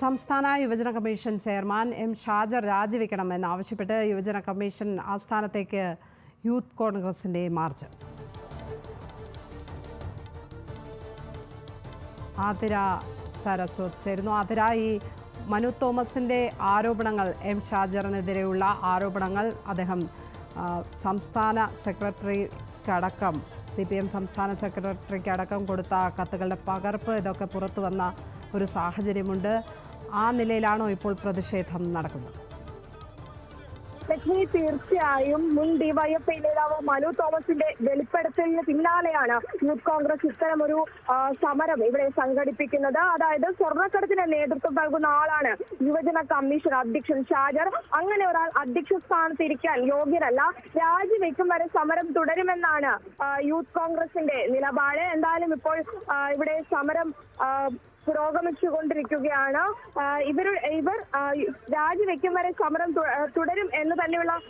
സംസ്ഥാന യുവജന commission chairman M Shajar രാജിവെക്കണമെന്നാവശ്യപ്പെട്ട് യുവജന കമ്മീഷൻ ആസ്ഥാനത്തേക്ക് യൂത്ത് കോൺഗ്രസിന്റെ മാർച്ച്. ആതിര സരസ്വത് ചേരുന്നു. ആതിര ഈ മനു തോമസിന്റെ ആരോപണങ്ങൾ എം ഷാജറിനെതിരെയുള്ള ആരോപണങ്ങൾ അദ്ദേഹം സംസ്ഥാന സെക്രട്ടറിക്കടക്കം സി പി എം സംസ്ഥാന സെക്രട്ടറിക്കടക്കം കൊടുത്ത കത്തുകളുടെ പകർപ്പ് ഇതൊക്കെ പുറത്തു വന്ന ഒരു സാഹചര്യമുണ്ട്. ആ നിലയിലാണോ ഇപ്പോൾ പ്രതിഷേധം നടക്കുന്നത്? ലക്ഷ്മി തീർച്ചയായും മുൻ ഡിവൈഎഫ്ഐ നേതാവ് മനു തോമസിന്റെ വെളിപ്പെടുത്തലിന് പിന്നാലെയാണ് യൂത്ത് കോൺഗ്രസ് ഇത്തരമൊരു സമരം ഇവിടെ സംഘടിപ്പിക്കുന്നത്. അതായത് സ്വർണക്കടത്തിന് നേതൃത്വം നൽകുന്ന ആളാണ് യുവജന കമ്മീഷൻ അധ്യക്ഷൻ ഷാജർ. അങ്ങനെ ഒരാൾ അധ്യക്ഷ സ്ഥാനത്ത് ഇരിക്കാൻ യോഗ്യരല്ല. രാജിവെക്കും വരെ സമരം തുടരുമെന്നാണ് യൂത്ത് കോൺഗ്രസിന്റെ നിലപാട്. എന്തായാലും ഇപ്പോൾ ഇവിടെ സമരം പുരോഗമിച്ചുകൊണ്ടിരിക്കുകയാണ്. ഇവർ ഇവർ രാജിവെക്കും വരെ സമരം തുടരും എന്ന് തന്നെയുള്ള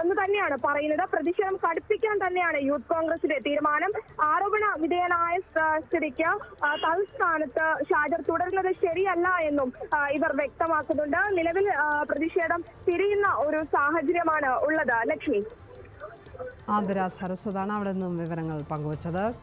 എന്ന് തന്നെയാണ് പറയുന്നത്. പ്രതിഷേധം കടുപ്പിക്കാൻ തന്നെയാണ് യൂത്ത് കോൺഗ്രസിന്റെ തീരുമാനം. ആരോപണ വിധേയനായ സ്ഥ- സ്ഥിതിക്ക് തൽസ്ഥാനത്ത് ഷാജർ തുടരുന്നത് ശരിയല്ല എന്നും ഇവർ വ്യക്തമാക്കുന്നുണ്ട്. നിലവിൽ പ്രതിഷേധം തിരിയുന്ന ഒരു സാഹചര്യമാണ് ഉള്ളത്. ലക്ഷ്മി. ആതിര സരസ്വതാണ് അവിടെ നിന്നും വിവരങ്ങൾ പങ്കുവച്ചത്.